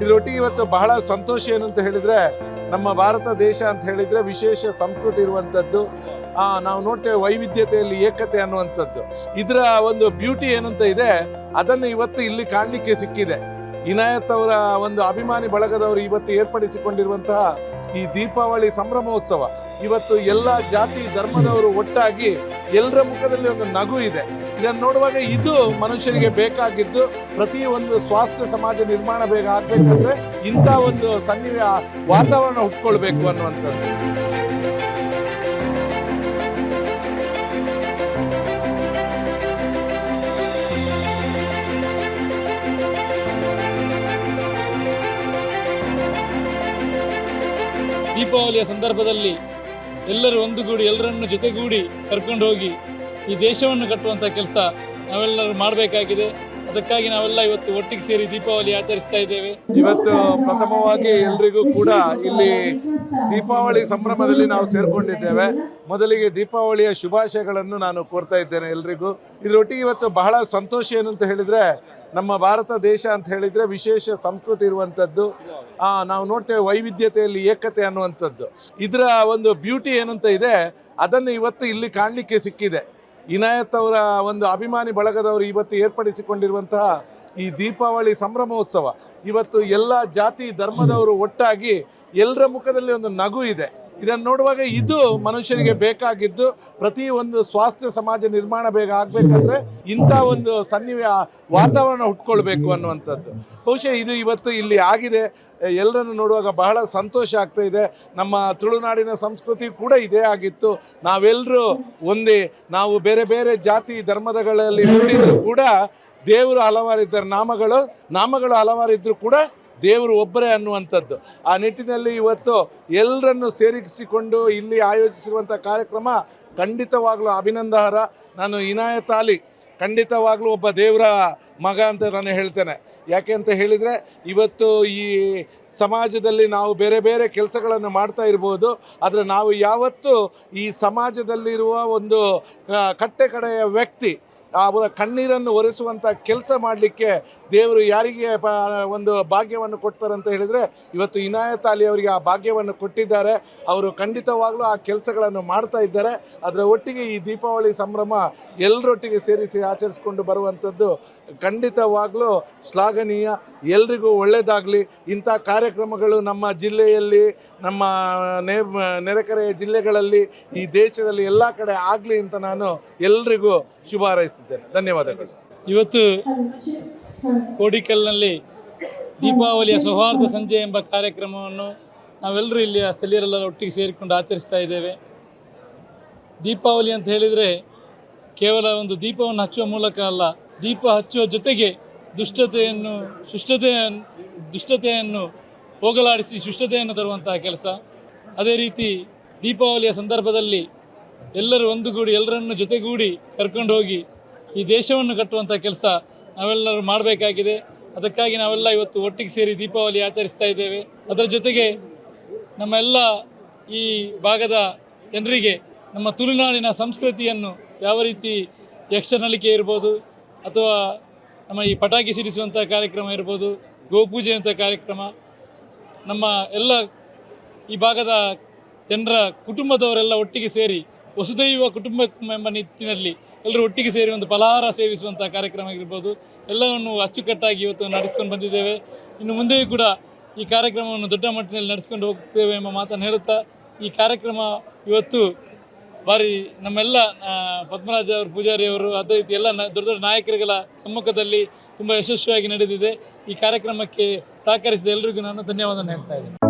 ಇದರೊಟ್ಟಿಗೆ ಇವತ್ತು ಬಹಳ ಸಂತೋಷ ಏನು ಅಂತ ಹೇಳಿದ್ರೆ, ನಮ್ಮ ಭಾರತ ದೇಶ ಅಂತ ಹೇಳಿದ್ರೆ ವಿಶೇಷ ಸಂಸ್ಕೃತಿ ಇರುವಂಥದ್ದು ನಾವು ನೋಡ್ತೇವೆ ವೈವಿಧ್ಯತೆಯಲ್ಲಿ ಏಕತೆ ಅನ್ನುವಂಥದ್ದು. ಇದರ ಒಂದು ಬ್ಯೂಟಿ ಏನಂತ ಇದೆ, ಅದನ್ನು ಇವತ್ತು ಇಲ್ಲಿ ಕಾಣಲಿಕ್ಕೆ ಸಿಕ್ಕಿದೆ. ಇನಾಯತ್ ಅವರ ಒಂದು ಅಭಿಮಾನಿ ಬಳಗದವರು ಇವತ್ತು ಏರ್ಪಡಿಸಿಕೊಂಡಿರುವಂತಹ ಈ ದೀಪಾವಳಿ ಸಂಭ್ರಮೋತ್ಸವ. ಇವತ್ತು ಎಲ್ಲ ಜಾತಿ, ಧರ್ಮದವರು ಒಟ್ಟಾಗಿ ಎಲ್ಲರ ಮುಖದಲ್ಲಿ ಒಂದು ನಗು ಇದೆ. ಇದನ್ನು ನೋಡುವಾಗ ಇದು ಮನುಷ್ಯರಿಗೆ ಬೇಕಾಗಿದ್ದು ಪ್ರತಿ ಒಂದು ಸ್ವಾಸ್ಥ್ಯ ಸಮಾಜ ನಿರ್ಮಾಣ ಬೇಗ ಆಗ್ಬೇಕಂದ್ರೆ ಇಂಥ ಒಂದು ಸನ್ನಿವ ವಾತಾವರಣ ಹುಟ್ಕೊಳ್ಬೇಕು ಅನ್ನುವಂಥದ್ದು. ದೀಪಾವಳಿಯ ಸಂದರ್ಭದಲ್ಲಿ ಎಲ್ಲರೂ ಒಂದುಗೂಡಿ, ಎಲ್ಲರನ್ನು ಜೊತೆಗೂಡಿ ಕರ್ಕೊಂಡು ಹೋಗಿ ಈ ದೇಶವನ್ನು ಕಟ್ಟುವಂಥ ಕೆಲಸ ನಾವೆಲ್ಲರೂ ಮಾಡಬೇಕಾಗಿದೆ. ಅದಕ್ಕಾಗಿ ನಾವೆಲ್ಲ ಇವತ್ತು ಒಟ್ಟಿಗೆ ಸೇರಿ ದೀಪಾವಳಿ ಆಚರಿಸ್ತಾ ಇದ್ದೇವೆ. ಇವತ್ತು ಪ್ರಥಮವಾಗಿ ಎಲ್ರಿಗೂ ಕೂಡ ಇಲ್ಲಿ ದೀಪಾವಳಿ ಸಂಭ್ರಮದಲ್ಲಿ ನಾವು ಸೇರ್ಕೊಂಡಿದ್ದೇವೆ. ಮೊದಲಿಗೆ ದೀಪಾವಳಿಯ ಶುಭಾಶಯಗಳನ್ನು ನಾನು ಕೋರ್ತಾ ಇದ್ದೇನೆ ಎಲ್ರಿಗೂ. ಇದರೊಟ್ಟಿಗೆ ಇವತ್ತು ಬಹಳ ಸಂತೋಷ ಏನು ಅಂತ ಹೇಳಿದ್ರೆ, ನಮ್ಮ ಭಾರತ ದೇಶ ಅಂತ ಹೇಳಿದ್ರೆ ವಿಶೇಷ ಸಂಸ್ಕೃತಿ ಇರುವಂಥದ್ದು ನಾವು ನೋಡ್ತೇವೆ ವೈವಿಧ್ಯತೆಯಲ್ಲಿ ಏಕತೆ ಅನ್ನುವಂಥದ್ದು. ಇದರ ಒಂದು ಬ್ಯೂಟಿ ಏನಂತ ಇದೆ, ಅದನ್ನು ಇವತ್ತು ಇಲ್ಲಿ ಕಾಣಲಿಕ್ಕೆ ಸಿಕ್ಕಿದೆ. ಇನಾಯತ್ ಅವರ ಒಂದು ಅಭಿಮಾನಿ ಬಳಗದವರು ಇವತ್ತು ಏರ್ಪಡಿಸಿಕೊಂಡಿರುವಂತಹ ಈ ದೀಪಾವಳಿ ಸಂಭ್ರಮೋತ್ಸವ. ಇವತ್ತು ಎಲ್ಲ ಜಾತಿ ಧರ್ಮದವರು ಒಟ್ಟಾಗಿ ಎಲ್ಲರ ಮುಖದಲ್ಲಿ ಒಂದು ನಗು ಇದೆ. ಇದನ್ನು ನೋಡುವಾಗ ಇದು ಮನುಷ್ಯರಿಗೆ ಬೇಕಾಗಿದ್ದು ಪ್ರತಿ ಒಂದು ಸ್ವಾಸ್ಥ್ಯ ಸಮಾಜ ನಿರ್ಮಾಣ ಬೇಗ ಆಗ್ಬೇಕಂದ್ರೆ ಇಂಥ ಒಂದು ಸನ್ನಿವ ವಾತಾವರಣ ಹುಟ್ಕೊಳ್ಬೇಕು ಅನ್ನುವಂಥದ್ದು. ಬಹುಶಃ ಇದು ಇವತ್ತು ಇಲ್ಲಿ ಆಗಿದೆ. ಎಲ್ಲರನ್ನು ನೋಡುವಾಗ ಬಹಳ ಸಂತೋಷ ಆಗ್ತಾ ಇದೆ. ನಮ್ಮ ತುಳುನಾಡಿನ ಸಂಸ್ಕೃತಿ ಕೂಡ ಇದೇ ಆಗಿತ್ತು. ನಾವೆಲ್ಲರೂ ಒಂದೇ, ನಾವು ಬೇರೆ ಬೇರೆ ಜಾತಿ ಧರ್ಮದಗಳಲ್ಲಿ ಹುಟ್ಟಿದ್ರು ಕೂಡ ದೇವರು ಹಲವಾರಿದ್ದಾರೆ. ನಾಮಗಳು ನಾಮಗಳು ಹಲವಾರಿದ್ದರೂ ಕೂಡ ದೇವರು ಒಬ್ಬರೇ ಅನ್ನುವಂಥದ್ದು. ಆ ನಿಟ್ಟಿನಲ್ಲಿ ಇವತ್ತು ಎಲ್ಲರನ್ನು ಸೇರಿಸಿಕೊಂಡು ಇಲ್ಲಿ ಆಯೋಜಿಸಿರುವಂಥ ಕಾರ್ಯಕ್ರಮ ಖಂಡಿತವಾಗಲೂ ಅಭಿನಂದಹರ ನಾನು ಇನಾಯತ್ ಅಲಿ, ಖಂಡಿತವಾಗಲೂ ಒಬ್ಬ ದೇವರ ಮಗ ಅಂತ ನಾನು ಹೇಳ್ತೇನೆ. ಯಾಕೆ ಅಂತ ಹೇಳಿದರೆ, ಇವತ್ತು ಈ ಸಮಾಜದಲ್ಲಿ ನಾವು ಬೇರೆ ಬೇರೆ ಕೆಲಸಗಳನ್ನು ಮಾಡ್ತಾ ಇರ್ಬೋದು, ಆದರೆ ನಾವು ಯಾವತ್ತೂ ಈ ಸಮಾಜದಲ್ಲಿರುವ ಒಂದು ಕಟ್ಟೆ ಕಡೆಯ ವ್ಯಕ್ತಿ, ಅವರ ಕಣ್ಣೀರನ್ನು ಒರೆಸುವಂಥ ಕೆಲಸ ಮಾಡಲಿಕ್ಕೆ ದೇವರು ಯಾರಿಗೆ ಒಂದು ಭಾಗ್ಯವನ್ನು ಕೊಡ್ತಾರೆ ಅಂತ ಹೇಳಿದರೆ, ಇವತ್ತು ಇನಾಯತ್ ಅಲಿ ಅವರಿಗೆ ಆ ಭಾಗ್ಯವನ್ನು ಕೊಟ್ಟಿದ್ದಾರೆ. ಅವರು ಖಂಡಿತವಾಗಲೂ ಆ ಕೆಲಸಗಳನ್ನು ಮಾಡ್ತಾ ಇದ್ದಾರೆ. ಅದರ ಒಟ್ಟಿಗೆ ಈ ದೀಪಾವಳಿ ಸಂಭ್ರಮ ಎಲ್ಲರೊಟ್ಟಿಗೆ ಸೇರಿಸಿ ಆಚರಿಸಿಕೊಂಡು ಬರುವಂಥದ್ದು ಖಂಡಿತವಾಗ್ಲೂ ಶ್ಲಾಘನೀಯ. ಎಲ್ರಿಗೂ ಒಳ್ಳೆಯದಾಗಲಿ ಇಂಥ ಕಾರ್ಯಕ್ರಮಗಳು ನಮ್ಮ ಜಿಲ್ಲೆಯಲ್ಲಿ, ನಮ್ಮ ನೆ, ನೆರೆಕರೆಯ ಜಿಲ್ಲೆಗಳಲ್ಲಿ, ಈ ದೇಶದಲ್ಲಿ ಎಲ್ಲ ಕಡೆ ಆಗಲಿ ಅಂತ ನಾನು ಎಲ್ರಿಗೂ ಶುಭ ಹಾರೈಸ್ತಿದ್ದೇನೆ. ಧನ್ಯವಾದಗಳು. ಇವತ್ತು ಕೋಡಿಕಲ್ನಲ್ಲಿ ದೀಪಾವಳಿಯ ಸೌಹಾರ್ದ ಸಂಜೆ ಎಂಬ ಕಾರ್ಯಕ್ರಮವನ್ನು ನಾವೆಲ್ಲರೂ ಇಲ್ಲಿ ಸ್ಥಳೀಯರೆಲ್ಲ ಒಟ್ಟಿಗೆ ಸೇರಿಕೊಂಡು ಆಚರಿಸ್ತಾ ಇದ್ದೇವೆ. ದೀಪಾವಳಿ ಅಂತ ಹೇಳಿದರೆ ಕೇವಲ ಒಂದು ದೀಪವನ್ನು ಹಚ್ಚುವ ಮೂಲಕ ಅಲ್ಲ ದೀಪ ಹಚ್ಚುವ ಜೊತೆಗೆ ದುಷ್ಟತೆಯನ್ನು ಶುಷ್ಟತೆಯನ್ನು ದುಷ್ಟತೆಯನ್ನು ಹೋಗಲಾಡಿಸಿ ಶುಷ್ಟತೆಯನ್ನು ತರುವಂತಹ ಕೆಲಸ. ಅದೇ ರೀತಿ ದೀಪಾವಳಿಯ ಸಂದರ್ಭದಲ್ಲಿ ಎಲ್ಲರೂ ಒಂದುಗೂಡಿ, ಎಲ್ಲರನ್ನು ಜೊತೆಗೂಡಿ ಕರ್ಕೊಂಡು ಹೋಗಿ ಈ ದೇಶವನ್ನು ಕಟ್ಟುವಂಥ ಕೆಲಸ ನಾವೆಲ್ಲರೂ ಮಾಡಬೇಕಾಗಿದೆ. ಅದಕ್ಕಾಗಿ ನಾವೆಲ್ಲ ಇವತ್ತು ಒಟ್ಟಿಗೆ ಸೇರಿ ದೀಪಾವಳಿ ಆಚರಿಸ್ತಾ ಇದ್ದೇವೆ. ಅದರ ಜೊತೆಗೆ ನಮ್ಮೆಲ್ಲ ಈ ಭಾಗದ ಜನರಿಗೆ ನಮ್ಮ ತುಳುನಾಡಿನ ಸಂಸ್ಕೃತಿಯನ್ನು ಯಾವ ರೀತಿ ಯಕ್ಷನಲಿಕೆ ಇರ್ಬೋದು ಅಥವಾ ನಮ್ಮ ಈ ಪಟಾಕಿ ಸಿಡಿಸುವಂಥ ಕಾರ್ಯಕ್ರಮ ಇರ್ಬೋದು, ಗೋಪೂಜೆ ಅಂತ ಕಾರ್ಯಕ್ರಮ, ನಮ್ಮ ಎಲ್ಲ ಈ ಭಾಗದ ಜನರ ಕುಟುಂಬದವರೆಲ್ಲ ಒಟ್ಟಿಗೆ ಸೇರಿ, ವಸುದೈವ ಕುಟುಂಬ ಎಂಬ ನಿಟ್ಟಿನಲ್ಲಿ ಎಲ್ಲರೂ ಒಟ್ಟಿಗೆ ಸೇರಿ ಒಂದು ಫಲಹಾರ ಸೇವಿಸುವಂಥ ಕಾರ್ಯಕ್ರಮ ಆಗಿರ್ಬೋದು. ಎಲ್ಲವನ್ನು ಅಚ್ಚುಕಟ್ಟಾಗಿ ಇವತ್ತು ನಡೆಸ್ಕೊಂಡು ಬಂದಿದ್ದೇವೆ. ಇನ್ನು ಮುಂದೆಯೂ ಕೂಡ ಈ ಕಾರ್ಯಕ್ರಮವನ್ನು ದೊಡ್ಡ ಮಟ್ಟಿನಲ್ಲಿ ನಡೆಸ್ಕೊಂಡು ಹೋಗ್ತೇವೆ ಎಂಬ ಮಾತನ್ನು ಹೇಳುತ್ತಾ, ಈ ಕಾರ್ಯಕ್ರಮ ಇವತ್ತು ಭಾರಿ ನಮ್ಮೆಲ್ಲ ಪದ್ಮರಾಜ ಅವರು, ಪೂಜಾರಿ ಅವರು, ಅದೇ ರೀತಿ ಎಲ್ಲ ದೊಡ್ಡ ದೊಡ್ಡ ನಾಯಕರುಗಳ ಸಮ್ಮುಖದಲ್ಲಿ ತುಂಬ ಯಶಸ್ವಿಯಾಗಿ ನಡೆದಿದೆ. ಈ ಕಾರ್ಯಕ್ರಮಕ್ಕೆ ಸಹಕರಿಸಿದ ಎಲ್ಲರಿಗೂ ನಾನು ಧನ್ಯವಾದ ಹೇಳ್ತಾ ಇದ್ದೇನೆ.